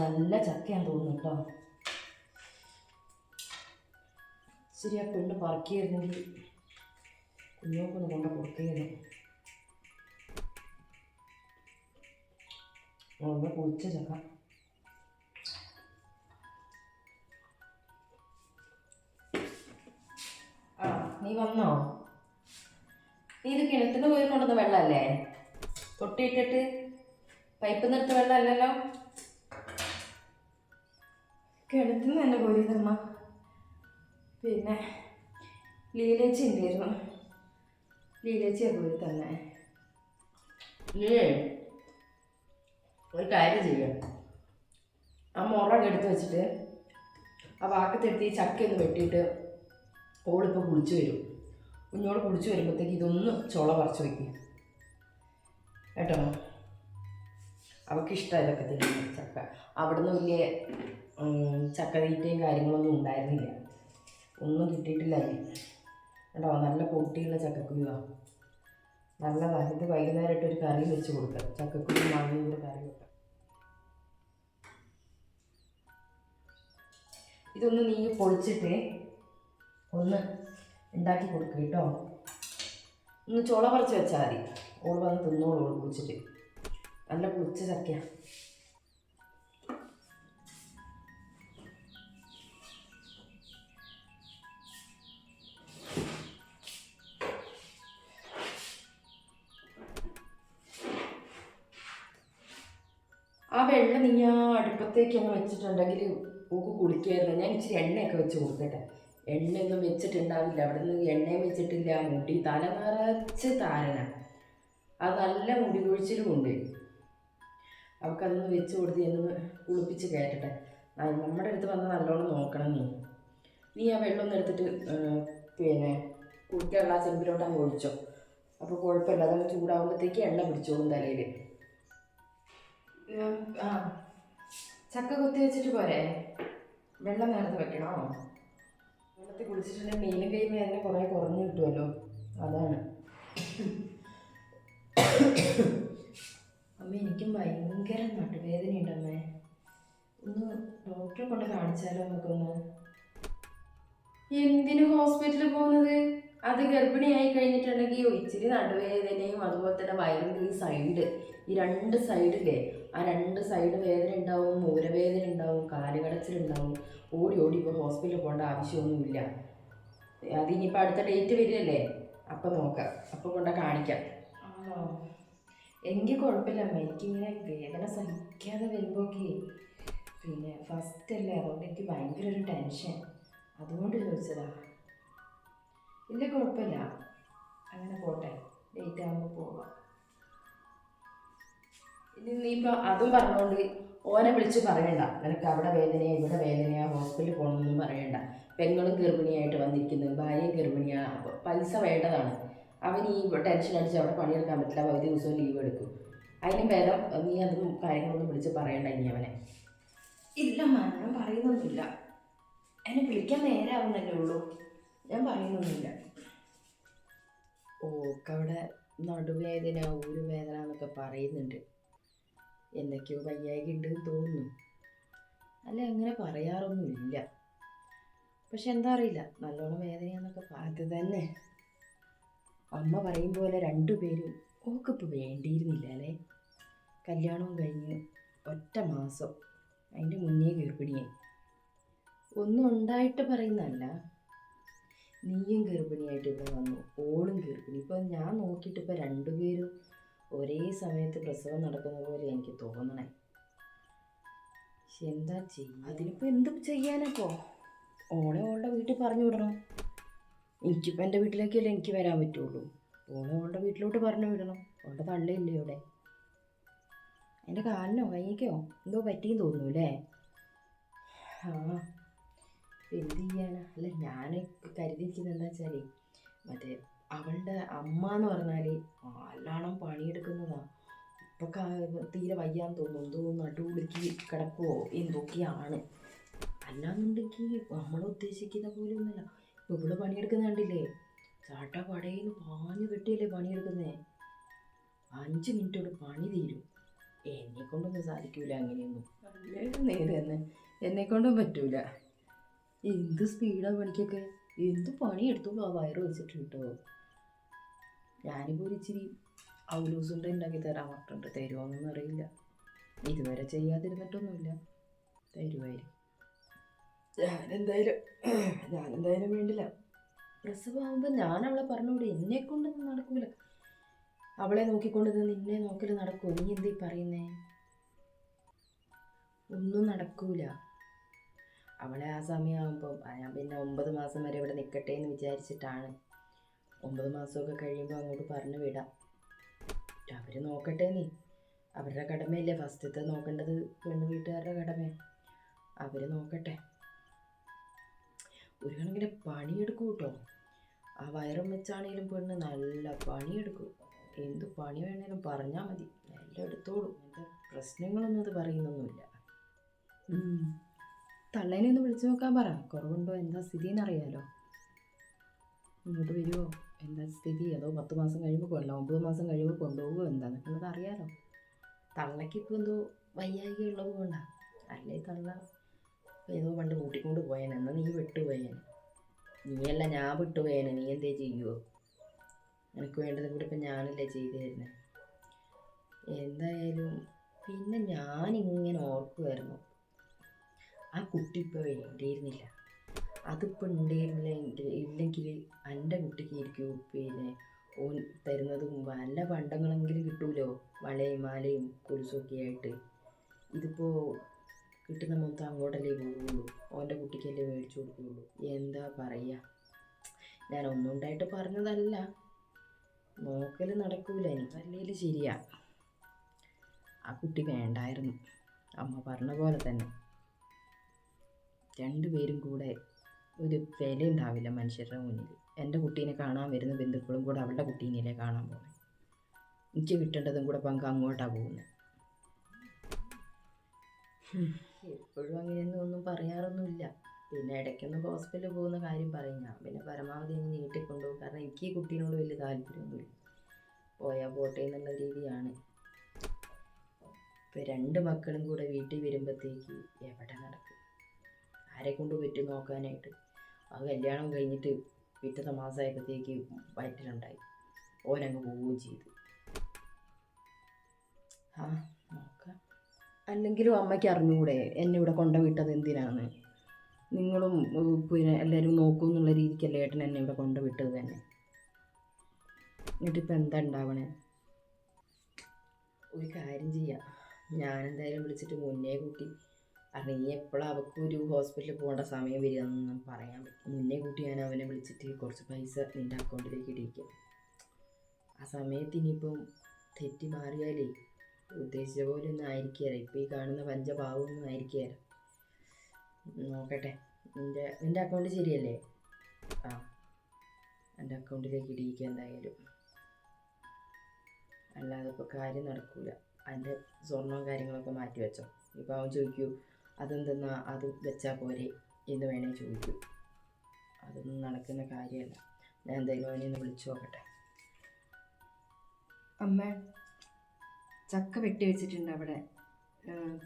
നല്ല ചക്കയാണ് തോന്നുന്നു കേട്ടോ. ശരി ആ പെണ്ണ് പറക്കിയായിരുന്നെങ്കിൽ കുഞ്ഞോക്കൊന്ന് കൊണ്ട് കൊടുക്കുകയാണ് ഒന്ന് പൊളിച്ച ചക്ക. ആ നീ വന്നോ? നീ ഇത് കിണറ്റിന് പോയി കൊണ്ടുവന്ന വെള്ളമല്ലേ? തൊട്ടിയിട്ടിട്ട് പൈപ്പ് നിർത്ത വെള്ളമല്ലല്ലോ? കിണറ്റിന് തന്നെ കോരിയതമ്മ. പിന്നെ ലീലേച്ചി ഉണ്ടായിരുന്നു. ലീലേച്ചിയെ കോരി തന്നെ. ഒരു കാര്യം ചെയ്യാം. ആ മുറക് എടുത്ത് വെച്ചിട്ട് ആ വാക്കത്തെടുത്ത് ഈ ചക്കയൊന്ന് വെട്ടിയിട്ട് ഓളിപ്പോൾ കുളിച്ചു വരും. കുഞ്ഞോട് കുളിച്ചു വരുമ്പോഴത്തേക്ക് ഇതൊന്ന് ചുള പറിച്ചു വയ്ക്കും കേട്ടോ? അവൾക്ക് ഇഷ്ടം ഇതൊക്കെ ചക്ക. അവിടുന്ന് വലിയ ഉം, ചക്ക തീറ്റയും കാര്യങ്ങളൊന്നും ഉണ്ടായിരുന്നില്ല. ഒന്നും കിട്ടിയിട്ടില്ല കേട്ടോ നല്ല പൊട്ടിയുള്ള ചക്കക്കുരുവാ. നല്ലതാണ് ഇത് വൈകുന്നേരമായിട്ട് ഒരു കറി വെച്ച് കൊടുക്കാം. ചക്കക്കുരു മാങ്ങയുടെ കറി വെക്കാം. ഇതൊന്ന് നീ പൊളിച്ചിട്ട് ഒന്ന് ഉണ്ടാക്കി കൊടുക്കുക കേട്ടോ. ഒന്ന് ചുള പറിച്ച് വെച്ചാൽ മതി. ഓൾ വന്ന് തിന്നോളൂ ഓൾ കുളിച്ചിട്ട്. നല്ല പുളിച്ച ചക്കയാണ് വെള്ളം നീ ആ അടുപ്പത്തേക്ക് അങ്ങ് വെച്ചിട്ടുണ്ടെങ്കിൽ പൂക്ക് കുളിക്കുമായിരുന്നു ഞാൻ ഇച്ചിരി എണ്ണയൊക്കെ വെച്ച് കൊടുക്കട്ടെ. എണ്ണയൊന്നും വെച്ചിട്ടുണ്ടാവില്ല. അവിടെ നിന്ന് എണ്ണയും വെച്ചിട്ടില്ല. മുടി തല നിറച്ച് താരന. അത് നല്ല മുടി കുഴിച്ചിലും ഉണ്ട്. അവൾക്കതൊന്ന് വെച്ച് കൊടുത്ത് എന്നൊന്ന് കുളിപ്പിച്ച് കയറ്റട്ടെ. നമ്മുടെ അടുത്ത് വന്ന് നല്ലോണം നോക്കണം നീ. നീ ആ വെള്ളം ഒന്ന് എടുത്തിട്ട് പിന്നെ കുടിക്കാനുള്ള ആ ചെമ്പിലോട്ട് അങ്ങ് ഒഴിച്ചോ. അപ്പോൾ കുഴപ്പമില്ല. അതങ്ങ് ചൂടാകുമ്പോഴത്തേക്ക് എണ്ണ പിടിച്ചോളും തലയിൽ ആ. ചക്ക കുത്തി വെച്ചിട്ട് പോരെ? വെള്ളം നേരത്തെ വെക്കണോ? വെള്ളത്തിൽ കുളിച്ചിട്ടുണ്ടെങ്കിൽ മീനും കൈമ അതിനെ കുറേ കുറഞ്ഞു കിട്ടുമല്ലോ. അതാണ്. അമ്മ എനിക്കും ഭയങ്കര നടുവേദനയുണ്ട് അമ്മേ. ഒന്ന് ഡോക്ടറെ കൊണ്ട് കാണിച്ചാലോ നമുക്കൊന്ന് എന്തിനു ഹോസ്പിറ്റലിൽ പോകുന്നത്? അത് ഗർഭിണിയായി കഴിഞ്ഞിട്ടുണ്ടെങ്കിൽ ഇച്ചിരി നടുവേദനയും അതുപോലെ തന്നെ വയറിന്റെ ഈ സൈഡ് ഈ രണ്ട് സൈഡില്ലേ ആ രണ്ട് സൈഡ് വേദന ഉണ്ടാവും മൂലവേദന ഉണ്ടാവും കാലുകടച്ചിലുണ്ടാവും ഓടി ഓടി ഇപ്പോൾ ഹോസ്പിറ്റലിൽ പോകേണ്ട ആവശ്യമൊന്നുമില്ല. അതിനിപ്പോൾ അടുത്ത ഡേറ്റ് വരികയല്ലേ? അപ്പം നോക്കാം. അപ്പം കൊണ്ട കാണിക്കാം. എങ്കിൽ കുഴപ്പമില്ല അമ്മ എനിക്കിങ്ങനെ വേദന സഹിക്കാതെ വരുമ്പോഴൊക്കെ പിന്നെ ഫസ്റ്റ് അല്ലേ? അതുകൊണ്ട് എനിക്ക് ഭയങ്കര ഒരു ടെൻഷൻ അതുകൊണ്ട് ചോദിച്ചതാ. ഇല്ല കുഴപ്പമില്ല. അങ്ങനെ പോട്ടെ. ഡേറ്റ് ആകുമ്പോൾ പോവാം. ഇനി നീ ഇപ്പം അതും പറഞ്ഞുകൊണ്ട് ഓനെ വിളിച്ച് പറയണ്ട. നിനക്ക് അവിടെ വേദനയാ ഇവിടെ വേദനയാ ഹോസ്പിറ്റലിൽ പോകണമെന്നും പറയണ്ട. പെങ്ങളും ഗർഭിണിയായിട്ട് വന്നിരിക്കുന്നു. ഭാര്യയും ഗർഭിണിയാ. പൈസ വേണ്ടതാണ്. അവൻ ഈ ടെൻഷൻ അടിച്ച് അവിടെ പണിയെടുക്കാൻ പറ്റില്ല. പകുതി ദിവസവും ലീവ് എടുക്കും. അതിന് ഭേദം നീ അതും കാര്യങ്ങളൊന്നും വിളിച്ച് പറയണ്ട ഇനി അവനെ. ഇല്ല ഞാൻ പറയുന്നൊന്നുമില്ല. എന്നെ വിളിക്കാൻ നേരാവുന്നല്ലേ ഉള്ളൂ. ഞാൻ പറയുന്നൊന്നുമില്ല. ഓക്കവിടെ നടുവേദന ഊരുവേദന എന്നൊക്കെ പറയുന്നുണ്ട്. എന്തൊക്കെയോ വയ്യായ്ക ഉണ്ടെന്ന് തോന്നുന്നു. അല്ല അങ്ങനെ പറയാറൊന്നുമില്ല. പക്ഷെ എന്താ അറിയില്ല. നല്ലോണം വേദനയാന്നൊക്കെ അത് തന്നെ. അമ്മ പറയും പോലെ രണ്ടുപേരും ഓക്കിപ്പോൾ വേണ്ടിയിരുന്നില്ല അല്ലേ? കല്യാണവും കഴിഞ്ഞ് ഒറ്റ മാസം. അതിന്റെ മുന്നേ ഗർഭിണിയായി. ഒന്നും ഉണ്ടായിട്ട് പറയുന്നതല്ല. നീയും ഗർഭിണിയായിട്ട് ഇവിടെ വന്നു. ഓളും ഗർഭിണി. ഇപ്പം ഞാൻ നോക്കിയിട്ട് ഇപ്പം രണ്ടുപേരും ഒരേ സമയത്ത് പ്രസവം നടക്കുന്ന പോലെ എനിക്ക് തോന്നണേ. പക്ഷെ എന്താ ചെയ്യുക അതിനിപ്പോൾ എന്ത് ചെയ്യാനപ്പോ ഓളെ ഓളുടെ വീട്ടിൽ പറഞ്ഞു വിടണം. എനിക്കിപ്പോൾ എന്റെ വീട്ടിലേക്കല്ലേ എനിക്ക് വരാൻ പറ്റുള്ളൂ. ഓളെ ഓളുടെ വീട്ടിലോട്ട് പറഞ്ഞു വിടണം. ഓളുടെ തള്ളയില്ലേ ഇവിടെ? എന്റെ കാലിനോ കൈക്കോ എന്തോ പറ്റിയെന്ന് തോന്നുന്നു അല്ലേ? ആ. എന്ത് ചെയ്യാനാ അല്ല ഞാൻ കരുതിയിരിക്കുന്നത് എന്താ വെച്ചാൽ മറ്റേ അവളുടെ അമ്മ എന്ന് പറഞ്ഞാൽ നല്ലോണം പണിയെടുക്കുന്നതാ. ഇപ്പൊ തീരെ വയ്യാന്ന് തോന്നും എന്തോ നടുവിളിക്ക് കിടക്കുവോ? എന്തൊക്കെയാണ്? അല്ലാന്നുണ്ടെങ്കിൽ നമ്മൾ ഉദ്ദേശിക്കുന്ന പോലെ ഒന്നുമല്ല. ഇപ്പൊ ഇവൾ പണിയെടുക്കുന്ന കണ്ടില്ലേ? ചാട്ട പടയിൽ പാഞ്ഞു കെട്ടിയല്ലേ പണിയെടുക്കുന്നേ? അഞ്ച് മിനിറ്റോട് പണി തീരും. എന്നെ കൊണ്ടൊന്നും സാധിക്കൂല അങ്ങനെയൊന്നും. നേരെ തന്നെ. എന്നെ കൊണ്ടും പറ്റൂല. എന്ത് സ്പീഡാ പണിക്കൊക്കെ? എന്ത് പണിയെടുത്തു ആ വയറ് വെച്ചിട്ട് കിട്ടോ ഞാനിപ്പോൾ ഒരു ഇച്ചിരി ഔലൂസുണ്ട് ഉണ്ടാക്കി തരാൻ പറഞ്ഞിട്ടുണ്ട്. തരുമോന്നൊന്നും അറിയില്ല. ഇതുവരെ ചെയ്യാതിരുന്നിട്ടൊന്നുമില്ല. തരുമായിരിക്കും ഞാനെന്തായാലും ഞാനെന്തായാലും വേണ്ടില്ല. പ്രസവമാകുമ്പോൾ ഞാൻ അവളെ പറഞ്ഞുകൂടെ? എന്നെ കൊണ്ടൊന്നും നടക്കൂല. അവളെ നോക്കിക്കൊണ്ട് നിന്ന് നിന്നെ നോക്കൽ നടക്കുമോ നീ എന്തീ പറയുന്നേ? ഒന്നും നടക്കൂല. അവളെ ആ സമയമാകുമ്പോൾ ഞാൻ പിന്നെ ഒമ്പത് മാസം വരെ ഇവിടെ നിൽക്കട്ടെ എന്ന് വിചാരിച്ചിട്ടാണ്. ഒമ്പത് മാസമൊക്കെ കഴിയുമ്പോൾ അങ്ങോട്ട് പറഞ്ഞു വിടാം. അവർ നോക്കട്ടെ നീ. അവരുടെ കടമയല്ലേ ഫസ്റ്റത്തെ നോക്കേണ്ടത് പെണ്ണു വീട്ടുകാരുടെ കടമ അവർ നോക്കട്ടെ. ഒരു കണക്കിന് പണിയെടുക്കും കേട്ടോ ആ വയറും വെച്ചാണേലും പെണ്ണ് നല്ല പണിയെടുക്കും. എന്ത് പണി വേണേലും പറഞ്ഞാൽ മതി. എല്ലാം എടുത്തോളും. എന്താ പ്രശ്നങ്ങളൊന്നും അത് പറയുന്നൊന്നുമില്ല. തള്ളേനെ ഒന്ന് വിളിച്ചു നോക്കാൻ പറ. കുറവുണ്ടോ? എന്താ സ്ഥിതി എന്നറിയാലോ ഇങ്ങോട്ട് വരുമോ എന്താ സ്ഥിതി? അതോ പത്ത് മാസം കഴിയുമ്പോൾ കൊല്ലം ഒമ്പത് മാസം കഴിയുമ്പോൾ കൊണ്ടുപോകുമോ എന്താണെന്നുള്ളത് അറിയാലോ. തള്ളയ്ക്ക് ഇപ്പോൾ എന്തോ വയ്യായിക ഉള്ളത് കൊണ്ടാണ് അല്ലേ തള്ള? ഏതോ പണ്ട് കൂട്ടിക്കൊണ്ട് പോയേനെ. എന്നാൽ നീ വിട്ടുപോയേനെ. നീയല്ല ഞാൻ വിട്ടുപോയേനെ. നീ എന്തേ ചെയ്യുമോ എനിക്ക് വേണ്ടത് കൂടി ഇപ്പം ഞാനല്ലേ ചെയ്തു തരുന്നത് എന്തായാലും പിന്നെ ഞാനിങ്ങനെ ഓർക്കുമായിരുന്നു ആ കുട്ടി ഇപ്പോൾ വേണ്ടിയിരുന്നില്ല അതിപ്പോൾ ഉണ്ടായിരുന്നില്ല ഇല്ലെങ്കിൽ എന്റെ കുട്ടിക്ക് ഇരിക്കും പിന്നെ ഓൻ തരുന്നതും വല്ല പണ്ടങ്ങളെങ്കിലും കിട്ടൂലോ? വളയും മാലയും കൊലുസൊക്കെ ആയിട്ട്. ഇതിപ്പോൾ കിട്ടുന്ന മൊത്തം അങ്ങോട്ടല്ലേ പോകുള്ളൂ ഓന്റെ കുട്ടിക്കല്ലേ മേടിച്ചു കൊടുക്കുകയുള്ളൂ എന്താ പറയുക ഞാൻ ഒന്നുണ്ടായിട്ട് പറഞ്ഞതല്ല. നോക്കൽ നടക്കൂല. എനിക്കല്ലേലും ശരിയാ. ആ കുട്ടി വേണ്ടായിരുന്നു. അമ്മ പറഞ്ഞ പോലെ തന്നെ. രണ്ടുപേരും കൂടെ ഒരു വില ഉണ്ടാവില്ല മനുഷ്യരുടെ മുന്നിൽ. എന്റെ കുട്ടീനെ കാണാൻ വരുന്ന ബന്ധുക്കളും കൂടെ അവളുടെ കുട്ടീനെയല്ലേ കാണാൻ പോകുന്നത് എനിക്ക് കിട്ടേണ്ടതും കൂടെ പങ്ക് അങ്ങോട്ടാണ് പോകുന്നത് എപ്പോഴും അങ്ങനെയൊന്നും ഒന്നും പറയാറൊന്നുമില്ല. പിന്നെ ഇടയ്ക്കൊന്ന് ഹോസ്പിറ്റലിൽ പോകുന്ന കാര്യം പറയും. പിന്നെ പരമാവധി അങ്ങ് നീട്ടിക്കൊണ്ടുപോകും. കാരണം എനിക്ക് ഈ കുട്ടീനോട് വലിയ താല്പര്യമൊന്നുമില്ല. പോയാൽ പോട്ടെ എന്നുള്ള രീതിയാണ്. ഇപ്പോൾ രണ്ട് മക്കളും കൂടെ വീട്ടിൽ വരുമ്പോഴത്തേക്ക് എവിടെ നടക്കും? ആരെ കൊണ്ട് പറ്റും നോക്കാനായിട്ട്. ആ കല്യാണം കഴിഞ്ഞിട്ട് പിറ്റത്തെ മാസമായപ്പോഴത്തേക്ക് വയറ്റിലുണ്ടായി. ഓനങ്ങ് പോവുകയും ചെയ്തു. ആ നോക്കാം. അല്ലെങ്കിലും അമ്മയ്ക്ക് അറിഞ്ഞുകൂടെ എന്നെ ഇവിടെ കൊണ്ടുവിട്ടത് എന്തിനാണ് നിങ്ങളും പിന്നെ എല്ലാവരും നോക്കൂ എന്നുള്ള രീതിക്കല്ലേ ഏട്ടൻ എന്നെ ഇവിടെ കൊണ്ടുവിട്ടത് തന്നെ. എന്നിട്ടിപ്പോൾ എന്താ ഉണ്ടാവണേ? ഒരു കാര്യം ചെയ്യാം. ഞാനെന്തായാലും വിളിച്ചിട്ട് മുന്നേ കൂട്ടി കാരണം ഇനി എപ്പോഴും അവൾക്ക് ഒരു ഹോസ്പിറ്റലിൽ പോകേണ്ട സമയം വരികയെന്നൊന്നും പറയാൻ പറ്റും മുന്നേ കൂട്ടി ഞാൻ അവനെ വിളിച്ചിട്ട് കുറച്ച് പൈസ നിന്റെ അക്കൗണ്ടിലേക്ക് ഇടിക്കും ആ സമയത്ത് ഇനിയിപ്പം തെറ്റി മാറിയാലേ ഉദ്ദേശിച്ച പോലെ ഒന്നും ആയിരിക്കുകയില്ല ഇപ്പോൾ ഈ കാണുന്ന പഞ്ചഭാവമൊന്നും ആയിരിക്കുകയില്ല നോക്കട്ടെ. നിന്റെ നിന്റെ അക്കൗണ്ട് ശരിയല്ലേ? ആ. എന്റെ അക്കൗണ്ടിലേക്ക് ഇടിയിക്കുക എന്തായാലും. അല്ലാതെ ഇപ്പോൾ കാര്യം നടക്കില്ല അതിന്റെ സ്വർണവും കാര്യങ്ങളൊക്കെ മാറ്റി വെച്ചോ. ഇപ്പോൾ അവൻ ചോദിക്കൂ അതെന്തെന്നാ അത് വെച്ചാൽ പോരെ എന്ന് വേണേൽ ചോദിക്കും. അതൊന്നും നടക്കുന്ന കാര്യമല്ല. ഞാൻ എന്തെങ്കിലും അവനെ ഒന്ന് വിളിച്ചു നോക്കട്ടെ. അമ്മ ചക്ക വെട്ടി വെച്ചിട്ടുണ്ട് അവിടെ.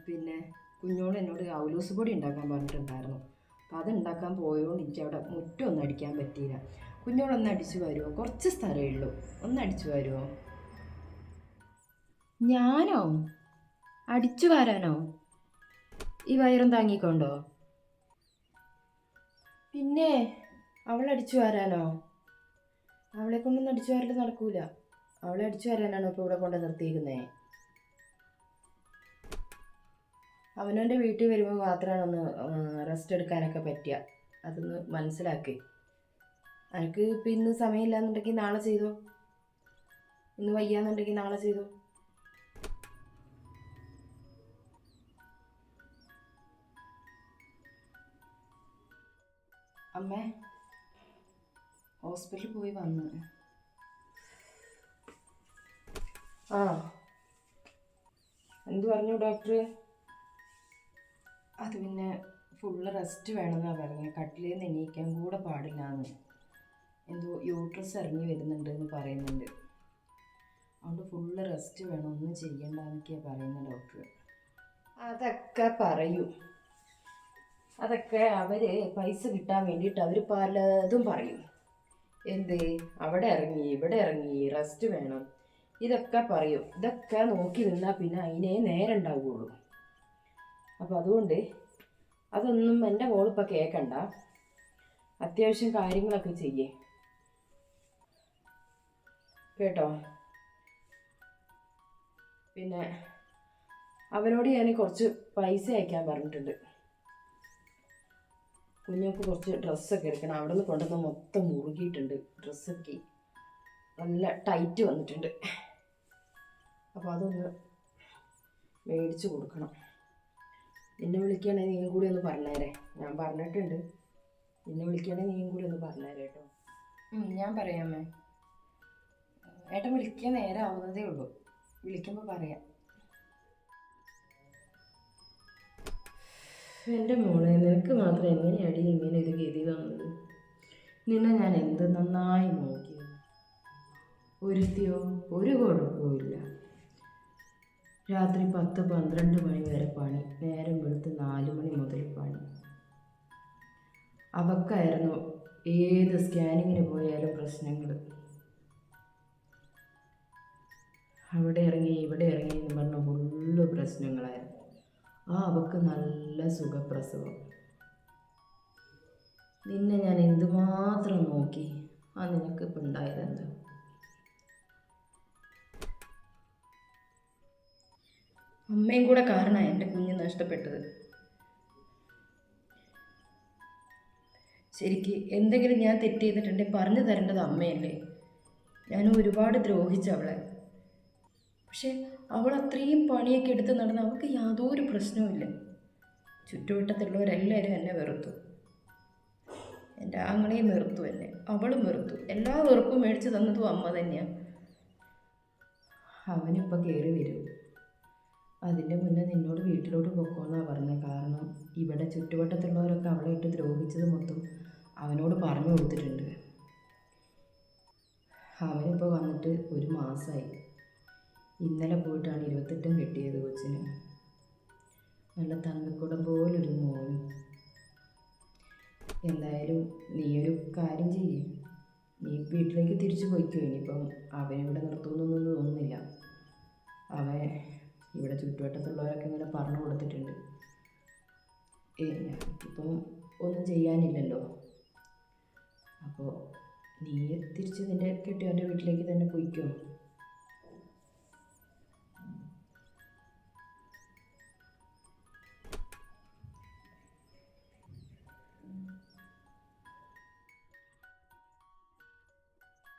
പിന്നെ കുഞ്ഞോട് എന്നോട് ഔലൂസ് പൊടി ഉണ്ടാക്കാൻ പറഞ്ഞിട്ടുണ്ടായിരുന്നു. അപ്പോൾ അത് ഉണ്ടാക്കാൻ പോയതുകൊണ്ട് എനിക്ക് അവിടെ മുറ്റം ഒന്നും അടിക്കാൻ പറ്റിയില്ല. കുഞ്ഞോളൊന്ന് അടിച്ചു വരുമോ കുറച്ച് സ്ഥലമേ ഉള്ളൂ. ഒന്ന് അടിച്ചു വരുമോ ഞാനോ? അടിച്ചു വരാനോ? ഈ വയറും താങ്ങിക്കൊണ്ടോ? പിന്നെ അവൾ അടിച്ചു വരാനോ? അവളെ കൊണ്ടൊന്നും അടിച്ചു വരൽ നടക്കൂല. അവളെ അടിച്ചു വരാനാണോ ഇപ്പോൾ ഇവിടെ കൊണ്ട് നിർത്തിയിരിക്കുന്നേ അവനവന്റെ വീട്ടിൽ വരുമ്പോൾ മാത്രമാണ് ഒന്ന് റെസ്റ്റ് എടുക്കാനൊക്കെ പറ്റുക. അതൊന്ന് മനസ്സിലാക്കി. എനിക്ക് ഇപ്പം ഇന്ന് സമയമില്ലാന്നുണ്ടെങ്കിൽ നാളെ ചെയ്തോ? ഇന്ന് വയ്യാന്നുണ്ടെങ്കിൽ നാളെ ചെയ്തോ? അമ്മേ ഹോസ്പിറ്റലിൽ പോയി വന്ന്. ആ എന്തു പറഞ്ഞു ഡോക്ടർ അത് പിന്നെ ഫുള്ള് റെസ്റ്റ് വേണമെന്നാണ് പറഞ്ഞത് കട്ടിലിൽ നിന്ന് എണീക്കാൻ കൂടെ പാടില്ല എന്ന് എന്തോ യൂട്രസ് ഇറങ്ങി വരുന്നുണ്ട് എന്ന് പറയുന്നുണ്ട്. അതുകൊണ്ട് ഫുള്ള് റെസ്റ്റ് വേണം. ഒന്നും ചെയ്യണ്ട എന്നൊക്കെയാണ് പറയുന്നത് ഡോക്ടർ അതൊക്കെ പറയും. അതൊക്കെ അവർ പൈസ കിട്ടാൻ വേണ്ടിയിട്ട് അവർ പലതും പറയും. എന്ത്? അവിടെ ഇറങ്ങി ഇവിടെ ഇറങ്ങി റെസ്റ്റ് വേണം. ഇതൊക്കെ പറയും. ഇതൊക്കെ നോക്കി നിന്നാൽ പിന്നെ അതിനെ നേരം ഉണ്ടാവുകയുള്ളൂ അപ്പോൾ അതുകൊണ്ട് അതൊന്നും എന്റെ മോളിപ്പോൾ കേൾക്കണ്ട അത്യാവശ്യം കാര്യങ്ങളൊക്കെ ചെയ്യേ. കേട്ടോ? പിന്നെ അവനോട് ഞാൻ കുറച്ച് പൈസ അയക്കാൻ പറഞ്ഞിട്ടുണ്ട്. കുഞ്ഞുങ്ങൾക്ക് കുറച്ച് ഡ്രസ്സൊക്കെ എടുക്കണം. അവിടെ നിന്ന് കൊണ്ടുവന്ന് മൊത്തം മുറുകിയിട്ടുണ്ട് ഡ്രസ്സൊക്കെ. നല്ല ടൈറ്റ് വന്നിട്ടുണ്ട്. അപ്പോൾ അതൊന്ന് മേടിച്ച് കൊടുക്കണം. നിന്നെ വിളിക്കുകയാണെങ്കിൽ നീയും കൂടി ഒന്ന് പറഞ്ഞേരെ. ഞാൻ പറഞ്ഞിട്ടുണ്ട്. നിന്നെ വിളിക്കുകയാണെങ്കിൽ നീയും കൂടി ഒന്ന് പറഞ്ഞേരെ കേട്ടോ. ഞാൻ പറയാമേ ഏട്ടൻ വിളിക്കാൻ നേരം ആവുന്നതേ ഉള്ളൂ. വിളിക്കുമ്പോൾ പറയാം. എന്റെ മോളെ നിനക്ക് മാത്രം എങ്ങനെയാടി ഇങ്ങനെ ഒരു ഗതി വന്നത്? നിന്നെ ഞാൻ എന്ത് നന്നായി നോക്കി? ഒരുത്തിയോ? ഒരു കുഴപ്പമില്ല രാത്രി പത്ത് പന്ത്രണ്ട് മണി വരെ പണി. നേരം വെളുത്ത് നാല് മണി മുതൽ പണി. അവക്കായിരുന്നു ഏത് സ്കാനിങ്ങിന് പോയാലും പ്രശ്നങ്ങൾ. അവിടെ ഇറങ്ങി ഇവിടെ ഇറങ്ങി എന്ന് പറഞ്ഞ ഫുള്ള് പ്രശ്നങ്ങളായിരുന്നു. ആ അവക്ക് നല്ല സുഖപ്രസവം. നിന്നെ ഞാൻ എന്തുമാത്രം നോക്കി? ആ നിനക്ക് ഉണ്ടായതെന്താ? അമ്മയും കൂടെ കാരണമാണ് എന്റെ കുഞ്ഞ് നഷ്ടപ്പെട്ടത്. ശരിക്ക് എന്തെങ്കിലും ഞാൻ തെറ്റ് ചെയ്തിട്ടുണ്ടെങ്കിൽ പറഞ്ഞു തരേണ്ടത് അമ്മയല്ലേ? ഞാൻ ഒരുപാട് ദ്രോഹിച്ചു അവളെ പക്ഷെ അവൾ അത്രയും പണിയൊക്കെ എടുത്ത് നടന്ന് അവൾക്ക് യാതൊരു പ്രശ്നവുമില്ല ചുറ്റുവട്ടത്തുള്ളവരെല്ലാവരും എന്നെ വെറുത്തു. എന്റെ ആങ്ങളെയും വെറുത്തു എന്നെ. അവളും വെറുത്തു. എല്ലാ വെറുപ്പും മേടിച്ച് തന്നതും അമ്മ തന്നെയാണ് അവനിപ്പോൾ കയറി വരും. അതിന്റെ മുന്നേ നിന്നോട് വീട്ടിലോട്ട് പൊക്കോന്നാണ് പറഞ്ഞത്. കാരണം ഇവിടെ ചുറ്റുവട്ടത്തുള്ളവരൊക്കെ അവളെ ഇട്ട് ദ്രോഹിച്ചത് മൊത്തം അവനോട് പറഞ്ഞു കൊടുത്തിട്ടുണ്ട്. അവനിപ്പോൾ വന്നിട്ട് ഒരു മാസമായി ഇന്നലെ പോയിട്ടാണ് ഇരുപത്തെട്ടും കിട്ടിയത് കൊച്ചിന്. നല്ല തങ്കക്കുടം പോലൊരു മോനും. എന്തായാലും നീ ഒരു കാര്യം ചെയ്യേ. നീ വീട്ടിലേക്ക് തിരിച്ചു പോയിക്കോ. ഇനിയിപ്പം അവനിവിടെ നിർത്തുമെന്നൊന്നും തോന്നുന്നില്ല. അവൻ ഇവിടെ ചുറ്റുവട്ടത്തുള്ളവരൊക്കെ ഇങ്ങനെ പറഞ്ഞു കൊടുത്തിട്ടുണ്ട്. ഇപ്പം ഒന്നും ചെയ്യാനില്ലല്ലോ. അപ്പോൾ നീ തിരിച്ച് നിന്റെ കെട്ടിയവന്റെ വീട്ടിലേക്ക് തന്നെ പോയിക്കോ.